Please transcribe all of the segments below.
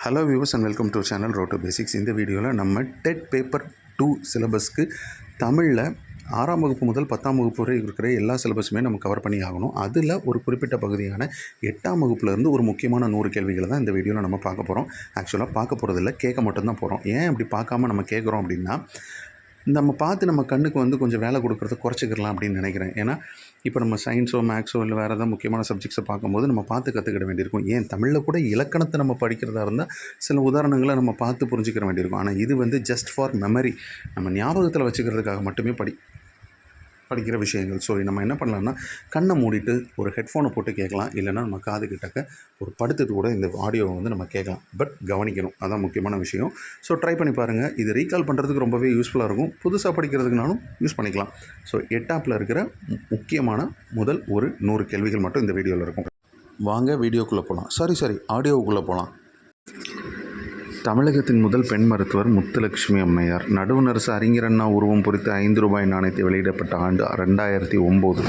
Hello viewers and welcome to channel roto basics இந்த வீடியோவில் நம்ம டெட் பேப்பர் டூ சிலபஸ்க்கு தமிழில் ஆறாம் வகுப்பு முதல் பத்தாம் வகுப்பு வரை இருக்கிற எல்லா சிலபஸுமே நம்ம கவர் பண்ணி ஆகணும். அதில் ஒரு குறிப்பிட்ட பகுதியான எட்டாம் வகுப்புலேருந்து ஒரு முக்கியமான நூறு கேள்விகளை தான் இந்த வீடியோவில் நம்ம பார்க்க போகிறோம் ஆக்சுவலாக பார்க்க போகிறதில்ல கேட்க மட்டும்தான் போகிறோம் ஏன் அப்படி பார்க்காம நம்ம கேட்குறோம் அப்படின்னா நம்ம பார்த்து நம்ம கண்ணுக்கு வந்து கொஞ்சம் வேலை கொடுக்குறத குறைச்சிக்கலாம் அப்படின்னு நினைக்கிறேன். ஏன்னா இப்போ நம்ம சயின்ஸோ மேக்ஸோ இல்லை வேறு ஏதாவது முக்கியமான சப்ஜெக்ட்ஸை பார்க்கும்போது நம்ம பார்த்து கற்றுக்கிட வேண்டியிருக்கும். ஏன்? தமிழில் கூட இலக்கணத்தை நம்ம படிக்கிறதா இருந்தால் சில உதாரணங்களை நம்ம பார்த்து புரிஞ்சுக்கிற வேண்டியிருக்கும். ஆனால் இது வந்து ஜஸ்ட் ஃபார் மெமரி நம்ம ஞாபகத்தில் வச்சுக்கிறதுக்காக மட்டுமே படி படிக்கிற விஷயங்கள். ஸோ நம்ம என்ன பண்ணலாம்னா கண்ணை மூடிட்டு ஒரு ஹெட்ஃபோனை போட்டு கேட்கலாம். இல்லைன்னா நம்ம காது கிட்டக்க ஒரு படுத்துட்டு கூட இந்த ஆடியோவை வந்து நம்ம கேட்கலாம். பட் கவனிக்கணும். அதான் முக்கியமான விஷயம். ஸோ ட்ரை பண்ணி பாருங்கள் இது ரீகால் பண்ணுறதுக்கு ரொம்பவே யூஸ்ஃபுல்லாக இருக்கும். புதுசாக படிக்கிறதுக்குனாலும் யூஸ் பண்ணிக்கலாம். ஸோ எட்டாப்பில் இருக்கிற முக்கியமான முதல் ஒரு நூறு கேள்விகள் மட்டும் இந்த வீடியோவில் இருக்கும். வாங்க வீடியோக்குள்ளே போகலாம் சாரி சாரி ஆடியோவுக்குள்ளே போகலாம் தமிழகத்தின் முதல் பெண் மருத்துவர் முத்துலட்சுமி அம்மையார். நடுவுநரசு அறிஞர் அண்ணா உருவம் பொறித்த ஐந்து ரூபாய் நாணயத்தை வெளியிடப்பட்ட ஆண்டு ரெண்டாயிரத்தி ஒம்பது.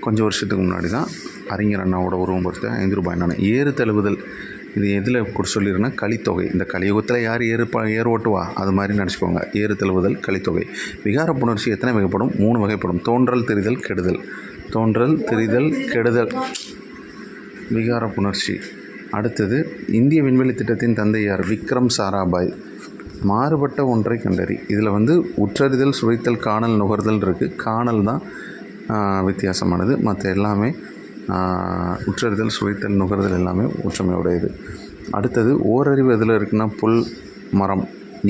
கொஞ்சம் வருஷத்துக்கு முன்னாடி தான் அறிஞர் அண்ணாவோட உருவம் பொறித்த ஐந்து ரூபாய் நாணயம். ஏறு தழுவுதல். இது எதில் சொல்லிடுறேன்னா கலித்தொகை. இந்த கலியுகத்தில் யார் ஏறு ப ஏர் ஓட்டுவா? அது மாதிரி நினச்சிக்கோங்க. ஏறு தழுவுதல் கலித்தொகை. விகார புணர்ச்சி எத்தனை வகைப்படும்? மூணு வகைப்படும். தோன்றல் தெரிதல் கெடுதல். தோன்றல் தெரிதல் கெடுதல். விகார புணர்ச்சி. அடுத்தது இந்திய விண்வெளி திட்டத்தின் தந்தையார் விக்ரம் சாராபாய். மாறுபட்ட ஒன்றை கண்டறி. இதில் வந்து உற்றறிதல் சுவைத்தல் காணல் நுகர்தல் இருக்குது காணல் தான் வித்தியாசமானது. மற்ற எல்லாமே உற்றறிதல் சுவைத்தல் நுகர்தல் எல்லாமே ஒற்றுமையுடையது. அடுத்தது ஓரறிவு எதில் இருக்குன்னா புல் மரம்.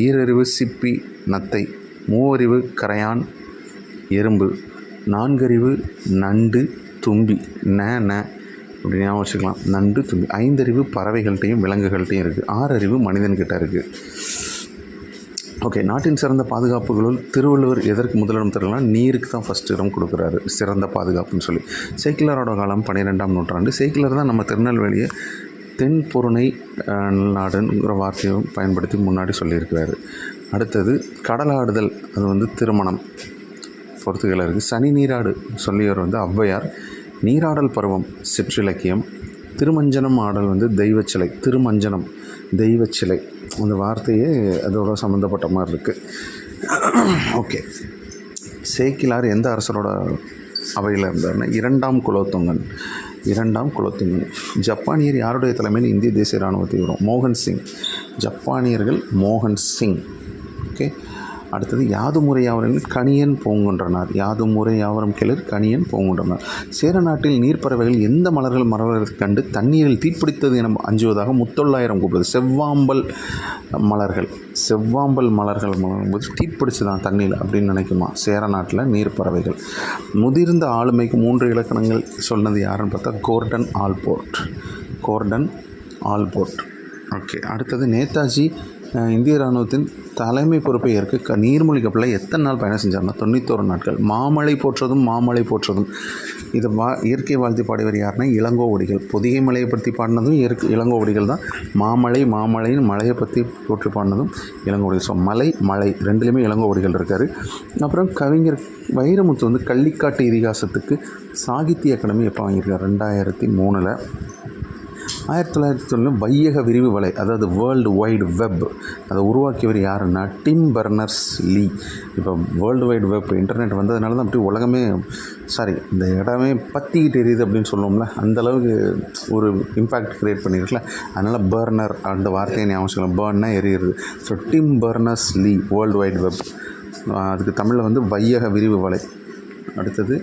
ஈரறிவு சிப்பி நத்தை. மூவறிவு கரையான் எறும்பு. நான்கறிவு நண்டு தும்பி. ந ந. அப்படி ஞாபகம் வச்சுக்கலாம். நண்டு தும்பி ஐந்தறிவு பறவைகள்கிட்டையும் விலங்குகள்கிட்டையும் இருக்குது ஆறறிவு மனிதன்கிட்ட இருக்குது ஓகே நாட்டின் சிறந்த பாதுகாப்புகளுள் திருவள்ளுவர் எதற்கு முதலிடம் தரலாம் நீருக்கு தான் ஃபஸ்ட் இடம் கொடுக்குறாரு. சிறந்த பாதுகாப்புன்னு சொல்லி. சைக்கிளரோட காலம் பன்னிரெண்டாம் நூற்றாண்டு. சேக்கிலர் தான் நம்ம திருநெல்வேலியை தென் பொருணை நாடுங்கிற வார்த்தையும் பயன்படுத்தி முன்னாடி சொல்லியிருக்கிறாரு. அடுத்தது கடலாடுதல். அது வந்து திருமணம். பொறுத்துகள் இருக்குது சனி நீராடு. சொல்லியவர் வந்து ஔவையார். நீராடல் பருவம் சிற்றிலக்கியம். திருமஞ்சனம் ஆடல் வந்து தெய்வச்சிலை திருமஞ்சனம் தெய்வச்சிலை. அந்த வார்த்தையே அதோட சம்மந்தப்பட்ட மாதிரி இருக்குது ஓகே. சேக்கிலார் எந்த அரசரோட அவையில் இருந்தார்னா இரண்டாம் குலோத்துங்கன் இரண்டாம் குலோத்துங்கன். ஜப்பானியர் யாருடைய தலைமையில் இந்திய தேசிய இராணுவத்தை வரும் மோகன் சிங். ஜப்பானியர்கள் மோகன் சிங். ஓகே. அடுத்தது யாதுமுறை யாவரின் கணியன் யாது முறை யாவரம் கிளர் கணியன் பூங்குன்றனர். சேர நாட்டில் நீர்ப்பறவைகள் எந்த மலர்கள் மலர்வதைக் கண்டு தண்ணீரில் தீப்பிடித்தது என அஞ்சுவதாக முத்தொள்ளாயிரம் கூப்பிடுது செவ்வாம்பல் மலர்கள். செவ்வாம்பல் மலர்கள் மலரும்போது தீப்பிடிச்சு தான் அப்படின்னு நினைக்குமா? சேர நாட்டில் நீர்ப்பறவைகள். முதிர்ந்த ஆளுமைக்கு மூன்று இலக்கணங்கள் சொன்னது யாருன்னு பார்த்தா Gordon Allport. Gordon Allport. Okay அடுத்தது நேதாஜி இந்திய இராணுவத்தின் தலைமை பொறுப்பை ஏற்க க கப்பலில் எத்தனை நாள் பயணம் செஞ்சார்னா தொண்ணூத்தோரு நாட்கள். மாமலை போற்றதும் மாமலை போற்றதும். இதை வா இயற்கை வாழ்த்து பாடியவர் யாருன்னா இளங்கோவடிகள் பொதிகை மலையை பற்றி பாடினதும் இயற்கை இளங்கோவடிகள் தான். மாமலை மாமலைன்னு மலையை பற்றி போற்றி பாடினதும் இளங்கோவடிகள் ஸோ மலை மலை ரெண்டுலேயுமே இளங்கோவடிகள் இருக்கார். அப்புறம் கவிஞர் வைரமுத்து வந்து கள்ளிக்காட்டு இதிகாசத்துக்கு சாகித்ய அகாடமி எப்போ வாங்கியிருக்காரு. ரெண்டாயிரத்தி மூணில். ஆயிரத்தி தொள்ளாயிரத்தி தொண்ணூறு வையக விரிவு வலை அதாவது வேர்ல்டு வைடு வெப் அதை உருவாக்கியவர் யாருன்னா டிம் பர்னர்ஸ் லீ இப்போ வேர்ல்டு வைடு வெப் இன்டர்நெட் வந்ததுனால தான் அப்படி உலகமே சாரி இந்த இடமே பற்றிக்கிட்டு எரியுது அப்படின்னு சொல்லுவோம்ல அந்த அளவுக்கு ஒரு இம்பேக்ட் க்ரியேட் பண்ணியிருக்கல. அதனால் பர்னர் அந்த வார்த்தையை ஞாபகம் இல்லை பர்ன்னா எரியுது so Tim Berners Lee world wide web அதுக்கு தமிழில் வந்து வையக விரிவு வலை. அடுத்தது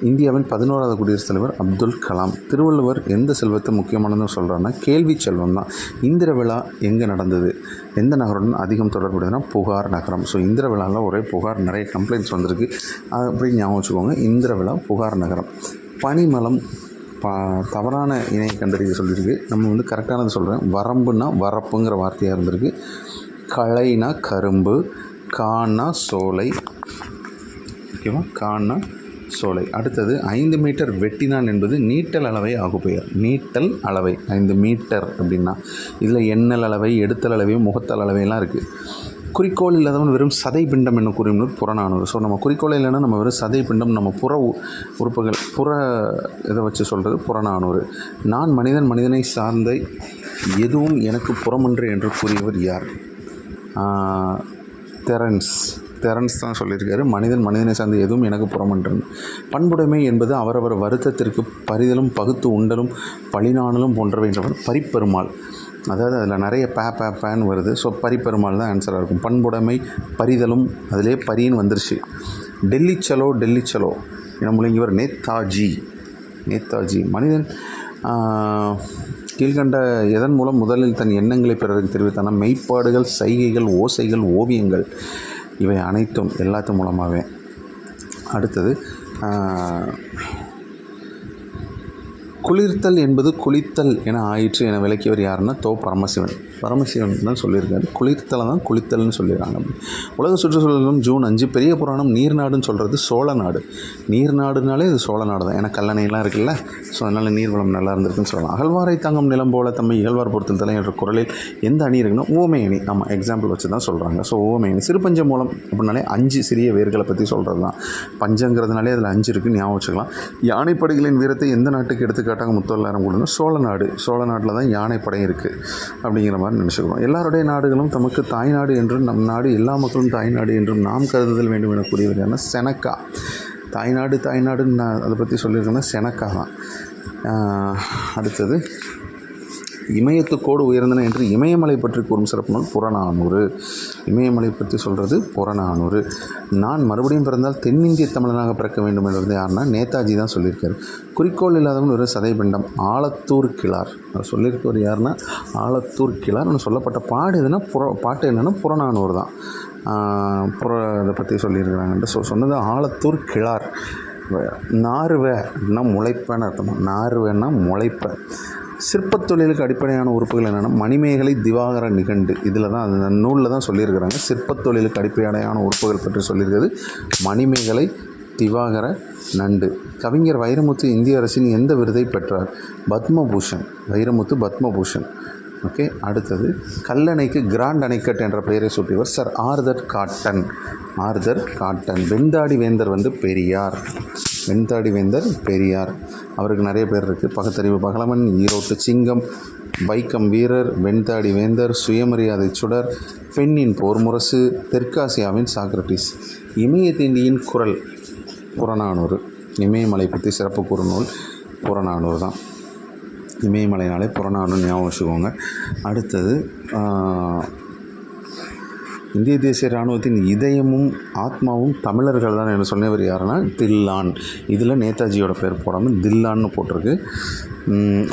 இந்தியாவின் பதினோராவது குடியரசுத் தலைவர் அப்துல் கலாம். திருவள்ளுவர் எந்த செல்வத்தை முக்கியமானதுன்னு சொல்கிறாருன்னா கேள்வி செல்வம் தான். இந்திர விழா எங்கே நடந்தது? எந்த நகருடன் அதிகம் தொடர்புடையதுன்னா புகார் நகரம். ஸோ இந்திர விழாவில் ஒரே புகார் நிறைய கம்ப்ளைண்ட்ஸ் வந்திருக்கு. அது அப்படி ஞாபகம் வச்சுக்கோங்க இந்திர விழா புகார் நகரம். பனிமலம் பா தவறான இணையை கண்டறிய சொல்லியிருக்கு. நம்ம வந்து கரெக்டானது சொல்கிறேன் வரம்புன்னா வரப்புங்கிற வார்த்தையாக இருந்திருக்கு. களைனா கரும்பு கானா சோலை. ஓகேவா? கானா சோலை. அடுத்தது ஐந்து மீட்டர் வெட்டினான் என்பது நீட்டல் அளவை ஆகுபெயர். நீட்டல் அளவை ஐந்து மீட்டர் அப்படின்னா இதில் எண்ணல் அளவை எடுத்தல் அளவை முகத்தல் அளவையெல்லாம் இருக்குது குறிக்கோள் இல்லாதவன் வெறும் சதை பிண்டம் என்ன கூறியுள்ளது புறநானூறு. ஸோ நம்ம குறிக்கோள் இல்லைன்னா நம்ம வெறும் சதை பிண்டம் நம்ம புற உறுப்புகள் புற இதை வச்சு சொல்கிறது புறநானூறு. நான் மனிதன் மனிதனை சார்ந்த எதுவும் எனக்கு புறமன்று என்று கூறியவர் யார்? தெரன்ஸ். தெரன்ஸ் தான் சொல்லியிருக்காரு. மனிதன் மனிதனை சார்ந்த எதுவும் எனக்கு புறமன்றது பண்புடைமை என்பது அவரவர் வருத்தத்திற்கு பரிதலும் பகுத்து உண்டலும் பழினாணலும் போன்றவை என்றவர் பரிப்பெருமாள். அதாவது அதில் நிறைய பே பே பேன் வருது. ஸோ பரிப்பெருமாள் தான் ஆன்சராக இருக்கும். பண்புடைமை பரிதலும் அதிலே பரின்னு வந்துருச்சு. டெல்லி சலோ டெல்லி சலோ. என முழங்கியவர் நேதாஜி. நேதாஜி. மனிதன் கீழ்கண்ட எதன் மூலம் முதலில் தன் எண்ணங்களை பிறருக்கு தெரிவித்தான? மெய்ப்பாடுகள் சைகைகள் ஓசைகள் ஓவியங்கள். இவை அனைத்தும் எல்லாத்து மூலமாகவே. அடுத்தது குளிர்த்தல் என்பது குளித்தல் என ஆயிற்று என விளக்கியவர் யாருன்னா தோ பரமசிவன். பரமசிவன் தான் சொல்லியிருக்காரு. குளிர்த்தலை தான் குளித்தல்னு சொல்லிடுறாங்க உலக சுற்றுச்சூழலும் ஜூன் அஞ்சு பெரிய புராணம் நீர்நாடுன்னு சொல்கிறது சோழ நாடு. நீர்நாடுனாலே இது சோழ நாடு தான். ஏன்னா கல்லணையெல்லாம் இருக்குல்ல. ஸோ அதனால் நீர்வளம் நல்லா இருந்திருக்குன்னு சொல்லலாம். அகழ்வாரை தங்கம் நிலம் போல தம்மை இகழ்வார் பொறுத்தல் தலை என்ற குரலில் எந்த அணி இருக்குன்னா ஓமை அணி ஆமாம் எக்ஸாம்பிள் வச்சு தான் சொல்கிறாங்க ஸோ ஓமை அணி சிறுபஞ்ச மூலம் அப்படின்னாலே அஞ்சு சிறிய வேர்களை பற்றி சொல்கிறது தான் பஞ்சங்கிறதுனாலே அதில் அஞ்சு இருக்குது ஞாபகம் வச்சுக்கலாம். யானைப்படைகளின் வீரத்தை எந்த நாட்டுக்கு எடுத்துக்காட்டாக முத்தொள்ளாயிரம் கொடுங்க. சோழ நாடு. சோழ நாட்டில் தான் யானைப்படை இருக்குது அப்படிங்கிற மாதிரி நினச்சிக்கிறோம் எல்லாருடைய நாடுகளும் தமக்கு தாய்நாடு என்றும் நம் நாடு எல்லா மக்களும் தாய்நாடு என்றும் நாம் கருதுதல் வேண்டும் என கூறியவர் செனக்கா. தாய்நாடு தாய்நாடுன்னு நான் அதை பற்றி சொல்லியிருக்கேன்னா செனக்கா தான். அடுத்தது இமயத்துக்கோடு உயர்ந்தன என்று இமயமலை பற்றி கூறும் சிறப்பு நூல் புறநானூறு. இமயமலை பற்றி சொல்கிறது புறநானூறு. நான் மறுபடியும் பிறந்தால் தென்னிந்திய தமிழனாக பிறக்க வேண்டும் என்றது யாருன்னா நேதாஜி தான் சொல்லியிருக்காரு. குறிக்கோள் இல்லாதவன் ஒரு சதைபிண்டம் ஆலத்தூர் கிளார் அவர் சொல்லியிருக்கவர் யாருன்னா ஆலத்தூர் கிளார் ஒன்று சொல்லப்பட்ட பாடு எதுனா புற பாட்டு என்னென்னா புறநானூறு தான். புற இதை பற்றி சொல்லியிருக்கிறாங்கன்ட்டு ஸோ சொன்னது ஆலத்தூர் கிளார் நாறுவ அப்படின்னா முளைப்பேன்னு அர்த்தமாக நார்வேன்னா முளைப்ப சிற்பத் தொழிலுக்கு அடிப்படையான உறுப்புகள் என்னென்னா மணிமேகலை திவாகர நிகண்டு. இதில் தான் அந்த நூலில் தான் சொல்லியிருக்கிறாங்க. சிற்பத் தொழிலுக்கு அடிப்படையான உறுப்புகள் பற்றி சொல்லியிருக்கிறது மணிமேகலை திவாகர நண்டு. கவிஞர் வைரமுத்து இந்திய அரசின் எந்த விருதை பெற்றார்? பத்மபூஷன். வைரமுத்து பத்மபூஷன். ஓகே அடுத்தது கல்லணைக்கு கிராண்ட் அணைக்கட் என்ற பெயரை சூட்டியவர் sir Arthur Cotton. Arthur Cotton. வெண்தாடி வேந்தர் வந்து பெரியார். வெண்தாடி வேந்தர் பெரியார். அவருக்கு நிறைய பேர் இருக்குது பகுத்தறிவு பகலவன் ஈரோட்டு சிங்கம் வைக்கம் வீரர் வெண்தாடி வேந்தர் சுயமரியாதை சுடர் பெண்ணின் போர் முரசு தெற்காசியாவின் சாக்ரட்டிஸ். இமயத்தேண்டியின் குரல் புறநானூறு. இமயமலை பற்றி சிறப்பு குறுநூல் புறநானூறு தான். இமயமலைனாலே புறநானூறு ஞாபகம் வச்சுக்கோங்க. அடுத்தது இந்திய தேசிய இராணுவத்தின் இதயமும் ஆத்மாவும் தமிழர்கள் தான் என்ன சொன்னவர் யாருன்னா தில்லான். இதில் நேதாஜியோட பேர் போடாமல் தில்லான்னு போட்டிருக்கு.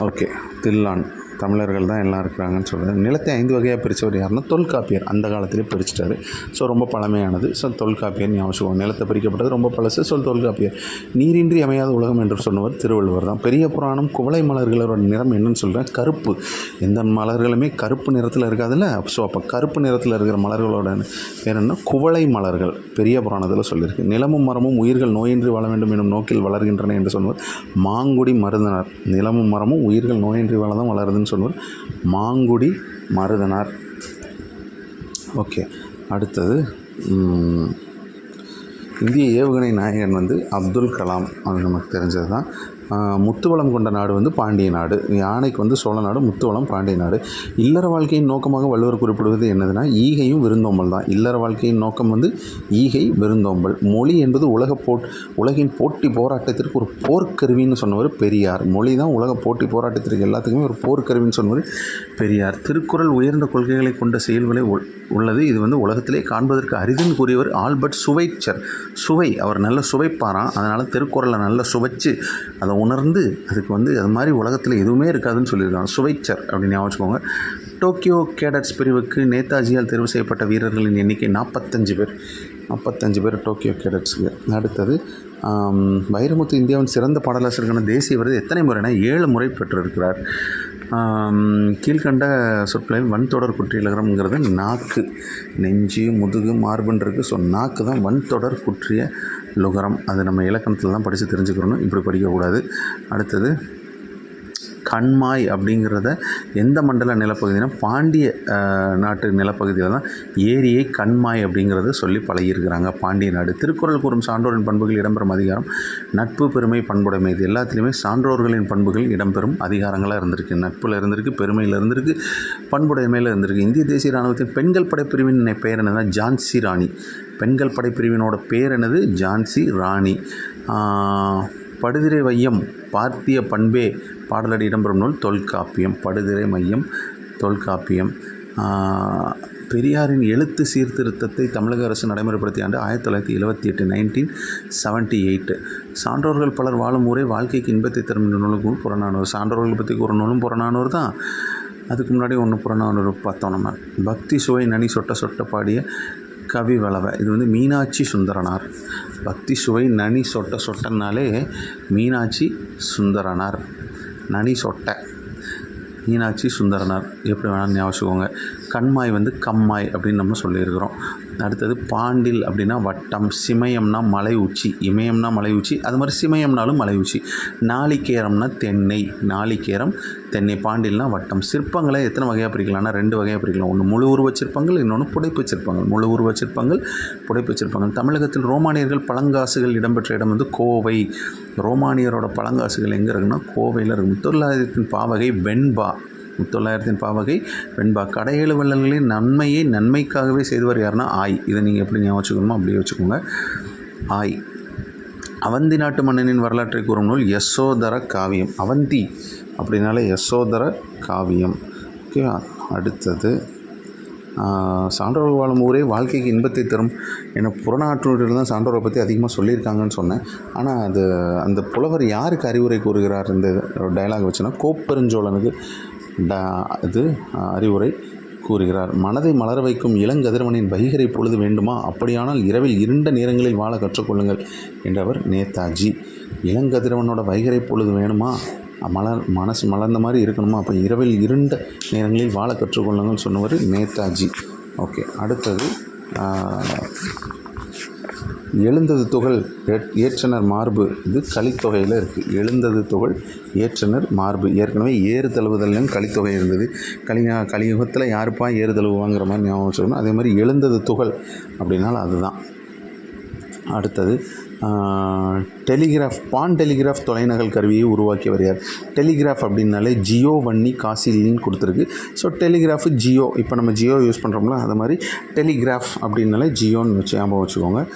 ஓகே. தில்லான். தமிழர்கள் தான் எல்லாம் இருக்கிறாங்கன்னு சொல்கிறார் நிலத்தை ஐந்து வகையாக பிரித்தவர் யாருன்னா தொல்காப்பியர் அந்த காலத்திலே பிரிச்சிட்டாரு. ஸோ ரொம்ப பழமையானது. ஸோ தொல்காப்பியர் ஞாபகம் நிலத்தை பிரிக்கப்பட்டது ரொம்ப பழசு. சொல் தொல்காப்பியர். நீரின்றி அமையாத உலகம் என்று சொன்னவர் திருவள்ளுவர் தான். பெரிய புராணம் குவளை மலர்களோட நிறம் என்னன்னு சொல்கிறேன் கருப்பு. எந்த மலர்களுமே கருப்பு நிறத்தில் இருக்காதுல்ல? ஸோ அப்போ கருப்பு நிறத்தில் இருக்கிற மலர்களோட பேர் என்ன? குவளை மலர்கள். பெரிய புராணத்தில் சொல்லியிருக்கு. நிலமும் மரமும் உயிர்கள் நோயின்றி வாழ வேண்டும் எனும் நோக்கில் வளர்கின்றன என்று சொன்னவர் மாங்குடி மருதனார். நிலமும் மரமும் உயிர்கள் நோயின்றி வாழ தான் வளருதுன்னு சொன்னவர் மாங்குடி மருதனார். ஓகே அடுத்தது இந்திய ஏவுகணை நாயகன் வந்து அப்துல் கலாம். அது நமக்கு தெரிஞ்சது தான் முத்துவளம் கொண்ட நாடு வந்து பாண்டிய நாடு. யானைக்கு வந்து சோழ நாடு முத்துவளம் பாண்டிய நாடு. இல்லற வாழ்க்கையின் நோக்கமாக வள்ளுவர் குறிப்பிடுவது என்னதுன்னா ஈகையும் விருந்தோம்பல் தான். இல்லற வாழ்க்கையின் நோக்கம் வந்து ஈகை விருந்தோம்பல். மொழி என்பது உலக போட் உலகின் போட்டி போராட்டத்திற்கு ஒரு போர்க்கருவின்னு சொன்னவர் பெரியார். மொழி தான் உலக போட்டி போராட்டத்திற்கு எல்லாத்துக்குமே ஒரு போர்க்கருவின்னு சொன்னவர் பெரியார். திருக்குறள் உயர்ந்த கொள்கைகளை கொண்ட செயல்களை உள்ளது. இது வந்து உலகத்திலே காண்பதற்கு அரிதுன்னு கூறியவர் ஆல்பர்ட் சுவைச்சர். சுவை அவர் நல்ல சுவைப்பாரான் அதனால் திருக்குறளை நல்லா சுவைச்சு அதை உணர்ந்து அதுக்கு வந்து அது மாதிரி உலகத்தில் எதுவுமே இருக்காதுன்னு சொல்லியிருக்காங்க. சுவைச்சர் அப்படின்னு ஞாபகம் வச்சுக்கோங்க. டோக்கியோ கேடட்ஸ் பிரிவுக்கு நேதாஜியால் தேர்வு செய்யப்பட்ட வீரர்களின் எண்ணிக்கை நாற்பத்தஞ்சு பேர். நாற்பத்தஞ்சு பேர் டோக்கியோ கேடட்ஸுக்கு. அடுத்தது வைரமுத்து இந்தியாவின் சிறந்த பாடலாசிரியருக்கான தேசிய விருது எத்தனை முறைனா ஏழு முறை பெற்றிருக்கிறார். கீழ்கண்ட சொற்களில் வன்தொடர் குற்றியலகரம்ங்கிறது நாக்கு. நெஞ்சு முதுகு மார்புன்னு இருக்குது ஸோ நாக்கு தான் வன்தொடர் குற்றிய லுகரம் அது நம்ம இலக்கணத்தில் தான் படித்து தெரிஞ்சுக்கிறணும் இப்படி படிக்கக்கூடாது. அடுத்தது கண்மாய் அப்படிங்கிறத எந்த மண்டல நிலப்பகுதினா பாண்டிய நாட்டு நிலப்பகுதியில் தான் ஏரியை கண்மாய் அப்படிங்கிறத சொல்லி பழகியிருக்கிறாங்க. பாண்டிய நாடு. திருக்குறள் கூறும் சான்றோரின் பண்புகள் இடம்பெறும் அதிகாரம். நட்பு பெருமை பண்புடைமை இது எல்லாத்துலேயுமே சான்றோர்களின் பண்புகள் இடம்பெறும் அதிகாரங்களாக இருந்திருக்கு. நட்பில் இருந்திருக்கு பெருமையில் இருந்திருக்கு பண்புடைமையில் இருந்திருக்கு. இந்திய தேசிய இராணுவத்தின் பெண்கள் படைப்பிரிவின் பெயர் என்னன்னா ஜான்சி ராணி. பெண்கள் படைப்பிரிவினோட பேர் என்னது? ஜான்சி ராணி. படுதிரை வையம் பார்த்திய பண்பே பாடலடி இடம்பெறும் நூல் தொல்காப்பியம் படுதிரை மையம் தொல்காப்பியம். பெரியாரின் எழுத்து சீர்திருத்தத்தை தமிழக அரசு நடைமுறைப்படுத்திய ஆண்டு ஆயிரத்தி தொள்ளாயிரத்தி எழுபத்தி எட்டு நைன்டீன் செவன்ட்டி எயிட்டு சான்றோர்கள் பலர் வாழும் ஊரே வாழ்க்கைக்கு இன்பத்தை தரும் நூலுக்கும் புறநானூறு. சான்றோர்கள் பற்றி கூற நூலும் புறநானூறு தான். அதுக்கு முன்னாடி ஒன்று புறநானூறு பார்த்தோம் நம்ம. பக்தி சுவை நனி சொட்ட சொட்ட பாடிய கவி வளவை. இது வந்து மீனாட்சி சுந்தரனார். பக்தி சுவை நனி சொட்ட சொட்டனாலே மீனாட்சி சுந்தரனார். நனி சொட்டை. மீனாட்சி சுந்தரனார். எப்படி வேணாலும் ஞாபகம் கண்மாய் வந்து கம்மாய் அப்படின்னு நம்ம சொல்லியிருக்கிறோம். அடுத்தது பாண்டில் அப்படின்னா வட்டம் சிமயம்னா மலை உச்சி இமயம்னா மலை உச்சி அது மாதிரி சிமயம்னாலும் மலை உச்சி நாளிகேரம்னா தென்னை நாளிகேரம் தென்னை பாண்டில்னா வட்டம். சிற்பங்களை எத்தனை வகையாக பிரிக்கலாம்னா ரெண்டு வகையாக பிரிக்கலாம். ஒன்று முழு உருவச் சிற்பங்கள் இன்னொன்று புடைப்பு சிற்பங்கள். முழு உருவச் சிற்பங்கள் புடைப்பு சிற்பங்கள். தமிழகத்தில் ரோமானியர்கள் பழங்காசுகள் இடம்பெற்ற இடம் வந்து கோவை. ரோமானியரோட பழங்காசுகள் எங்கே இருக்குன்னா கோவையில் இருக்கு. முத்தொள்ளாயிரத்தின் பாவகை வெண்பா. முத்தொள்ளாயிரத்தின் பாவகை வெண்பா. கடையேழு வள்ளல்களின் நன்மையை நன்மைக்காகவே செய்தவர் யாருன்னா ஆய். இதை நீங்கள் எப்படி ஞாபகம் வச்சுக்கணுமோ அப்படியே வச்சுக்கோங்க. ஆய். அவந்தி நாட்டு மன்னனின் வரலாற்றை கூறும் நூல் யசோதர காவியம். அவந்தி அப்படின்னாலே யசோதர காவியம். ஓகேவா அடுத்தது சான்றோர்கள் வாழும் ஊரே வாழ்க்கைக்கு இன்பத்தை தரும் என புறநாற்றூரில் தான் சான்றோரை பற்றி அதிகமாக சொல்லியிருக்காங்கன்னு சொன்னேன். ஆனால் அது அந்த புலவர் யாருக்கு அறிவுரை கூறுகிறார் இந்த டைலாக் வச்சுன்னா கோப்பெருஞ்சோழனுக்கு இது அறிவுரை கூறுகிறார். மனதை மலர வைக்கும் இளங்கதிரவனின் வைகரை பொழுது வேண்டுமா? அப்படியானால் இரவில் இருண்ட நேரங்களில் வாழ கற்றுக்கொள்ளுங்கள் என்றவர் நேதாஜி. இளங்கதிரவனோட வைகரை பொழுது வேணுமா? மலர் மனசு மலர்ந்த மாதிரி இருக்கணுமா? அப்போ இரவில் இருண்ட நேரங்களில் வாழ கற்றுக்கொள்ளுங்கள்னு சொன்னவர் நேதாஜி. ஓகே அடுத்தது எழுந்தது துகள் ஏற்- ஏற்றனர் மார்பு. இது கலித்தொகையில் இருக்குது எழுந்தது துகள் ஏற்றனர் மார்பு. ஏற்கனவே ஏறு தழுவுதல்லையும் கலித்தொகை இருந்தது. கலி கலியுகத்தில் யாருப்பா ஏறு தழுவுவாங்கிற மாதிரி ஞாபகம் வச்சுக்கணும். அதே மாதிரி எழுந்தது துகள் அப்படின்னாலும் அதுதான். அடுத்தது டெலிகிராஃப் பான் டெலிகிராஃப் தொலைநகல் கருவியை உருவாக்கியவர் யார்? டெலிகிராஃப் அப்படின்னாலே ஜியோ வன்னி காசிலின்னு கொடுத்துருக்கு. ஸோ டெலிகிராஃப் ஜியோ இப்போ நம்ம ஜியோ யூஸ் பண்ணுறோம்ல அது மாதிரி டெலிகிராஃப் அப்படின்னாலே ஜியோன்னு வச்சு ஞாபகம் வச்சுக்கோங்க.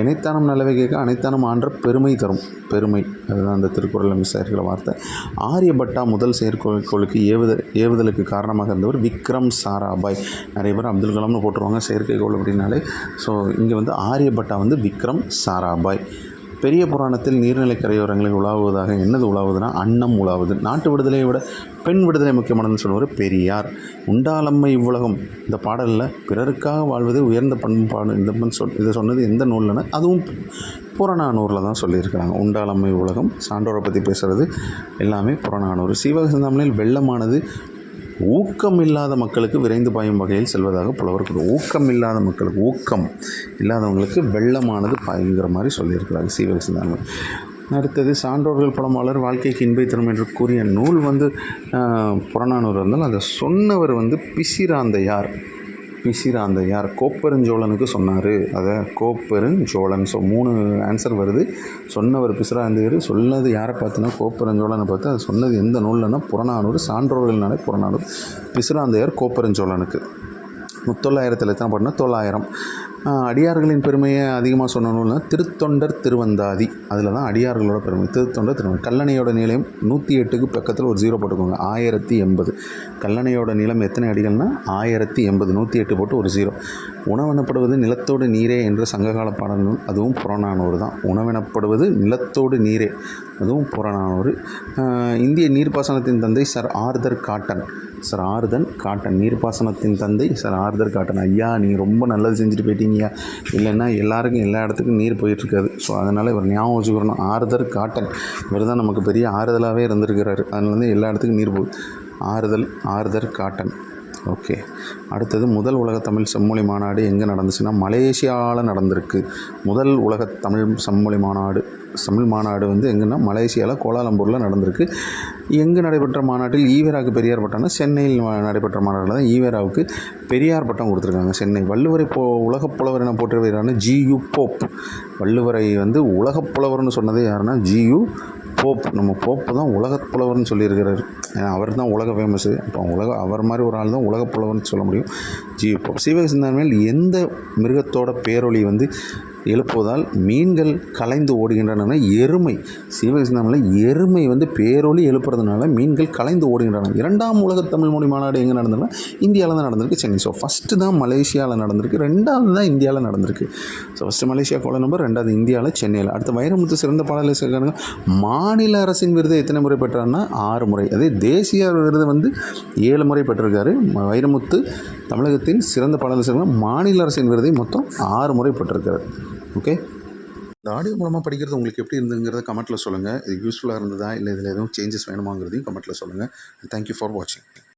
இணைத்தானம் நல்லவை கேட்க அனைத்தானம் ஆன்ற பெருமை தரும். பெருமை. அதுதான் அந்த திருக்குறளில் மிஸ் ஆயிருக்கிற வார்த்தை. ஆரியபட்டா முதல் செயற்கைக்கோளுக்கு ஏவுதல் ஏவுதலுக்கு காரணமாக இருந்தவர் விக்ரம் சாராபாய். நிறைய பேர் அப்துல் கலாம்னு போட்டுருவாங்க செயற்கைக்கோள் அப்படின்னாலே. ஸோ இங்கே வந்து ஆரியபட்டா வந்து விக்ரம் சாராபாய். பெரிய புராணத்தில் நீர்நிலை கரையோரங்களில் உலாவுவதாக என்னது உலாவுதுன்னா அன்னம் உலாவுது. நாட்டு விடுதலையை விட பெண் விடுதலை முக்கியமானதுன்னு சொல்லுவார் பெரியார். உண்டாளம்மை இவ்வுலகம். இந்த பாடலில் பிறருக்காக வாழ்வது உயர்ந்த பண்பாடு இந்த பண் சொல் இதை சொன்னது எந்த நூலில்னு அதுவும் புறநானூரில் தான் சொல்லியிருக்கிறாங்க. உண்டாளம்மை உலகம் சான்றோரை பற்றி பேசுகிறது எல்லாமே புறநானூறு. சீவக சிந்தாமணியில் வெள்ளமானது ஊக்கம் இல்லாத மக்களுக்கு விரைந்து பாயும் வகையில் செல்வதாக புலவர் ஊக்கம் இல்லாத மக்களுக்கு ஊக்கம் இல்லாதவங்களுக்கு வெள்ளமானது பாயுங்கிற மாதிரி சொல்லியிருக்கிறாங்க சீவக சிந்தாமணி அடுத்தது சான்றோர்கள் படமாளர் வாழ்க்கைக்கு இன்பை தரும் என்று கூறிய நூல் வந்து புறநானூறு இருந்தாலும் அதை சொன்னவர் வந்து பிசிராந்தையார். பிசிராந்தையார் கோப்பெருஞ்சோழனுக்கு சொன்னார். அதை கோப்பெருஞ்சோழன் ஸோ மூணு ஆன்சர் வருது. சொன்னவர் பிசிராந்தையர் சொன்னது யாரை பார்த்துனா கோப்பெருஞ்சோழனை பார்த்து அது சொன்னது எந்த நூல்லன்னா புறநானூறு சான்றோர்கள்னாலே புறநானூறு. பிசிராந்தையார் கோப்பெருஞ்சோழனுக்கு. முத்தொள்ளாயிரத்தில் எத்தனை பண்ணால் தொள்ளாயிரம். அடியார்களின் பெருமையை அதிகமாக சொன்னணும்னா திருத்தொண்டர் திருவந்தாதி. அதில் தான் அடியார்களோட பெருமை. திருத்தொண்டர் திருவந்தாதி. கல்லணையோட நீளம் நூற்றி எட்டுக்கு பக்கத்தில் ஒரு ஜீரோ போட்டுக்கோங்க. ஆயிரத்தி எண்பது. கல்லணையோட நீளம் எத்தனை அடிகள்னா ஆயிரத்தி எண்பது. நூற்றி எட்டு போட்டு ஒரு ஜீரோ உணவெனப்படுவது நிலத்தோடு நீரே என்ற சங்ககால பாடல் அதுவும் புறநானூறு தான். உணவெனப்படுவது நிலத்தோடு நீரே. அதுவும் புறநானூறு. இந்திய நீர்ப்பாசனத்தின் தந்தை sir Arthur Cotton. Sir Arthur Cotton. நீர்ப்பாசனத்தின் தந்தை சார் ஆர்தர் காட்டன். ஐயா நீங்கள் ரொம்ப நல்லது செஞ்சுட்டு போயிட்டீங்கய்யா இல்லைன்னா எல்லாருக்கும் எல்லா இடத்துக்கும் நீர் போயிட்டுருக்காது. ஸோ அதனால் இவர் ஞாபகம் வச்சுக்கிறணும் ஆறுதல் காட்டன். இவர் தான் நமக்கு பெரிய ஆறுதலாகவே இருந்திருக்கிறாரு. அதனால எல்லா இடத்துக்கும் நீர் போகுது. ஆறுதல் ஆறுதல் காட்டன். ஓகே அடுத்தது முதல் உலக தமிழ் செம்மொழி மாநாடு எங்கே நடந்துச்சுன்னா மலேசியாவில் நடந்திருக்கு. முதல் உலக தமிழ் செம்மொழி மாநாடு தமிழ் மாநாடு வந்து எங்கன்னா மலேசியாவில் கோலாலம்பூரில் நடந்திருக்கு. எங்கு நடைபெற்ற மாநாட்டில் ஈவேராவுக்கு பெரியார் பட்டம்னா சென்னையில் நடைபெற்ற மாநாட்டில் தான் ஈவேராவுக்கு பெரியார் பட்டம் கொடுத்துருக்காங்க. சென்னை வள்ளுவரை போ உலகப் புலவர் என ஜி யு போப். வள்ளுவரை வந்து உலகப் புலவர்னு சொன்னது யாருன்னா ஜியு போப். நம்ம போப்பு தான் உலகப் புலவர்னு சொல்லியிருக்கிறார். ஏன்னா அவர் தான் உலக ஃபேமஸு இப்போ உலக அவர் மாதிரி ஒரு ஆள் தான் உலகப் புலவர்னு சொல்ல முடியும். G U Pope. சீவக சிந்தாமணியில் எந்த மிருகத்தோட பேரொளி வந்து எழுப்புவதால் மீன்கள் கலைந்து ஓடுகின்றன எருமை சீவக எருமை வந்து பேரொளி எழுப்புறதுனால மீன்கள் கலைந்து ஓடுகின்றன. இரண்டாம் உலக தமிழ் மொழி மாநாடு எங்கே நடந்ததுன்னா இந்தியாவில் தான் நடந்திருக்கு சென்னை. ஸோ ஃபஸ்ட்டு தான் மலேசியாவில் நடந்திருக்கு ரெண்டாவது தான் இந்தியாவில் நடந்திருக்கு. So first Malaysia Kuala number ரெண்டாவது இந்தியாவில் சென்னையில். அடுத்து வைரமுத்து சிறந்த பாடலை சேர்க்காங்க மாநில அரசின் விருது எத்தனை முறை பெற்றார்னா ஆறு முறை. அதே தேசிய விருது வந்து ஏழு முறை பெற்றிருக்காரு. வைரமுத்து தமிழகத்தின் சிறந்த பாடலை சேர்க்க மாநில அரசின் விருதை மொத்தம் ஆறு முறை பெற்றிருக்காரு. ஓகே இந்த ஆடியோ மூலமாக படிக்கிறது உங்களுக்கு எப்படி இருந்துங்கிறத கமெண்ட்டில் சொல்லுங்கள் இது யூஸ்ஃபுல்லாக இருந்ததா? இல்லை இதில் எதுவும் சேஞ்சஸ் வேணுமாங்கிறதையும் கமெண்ட்டில் சொல்லுங்கள் தேங்க்யூ ஃபார் வாட்சிங்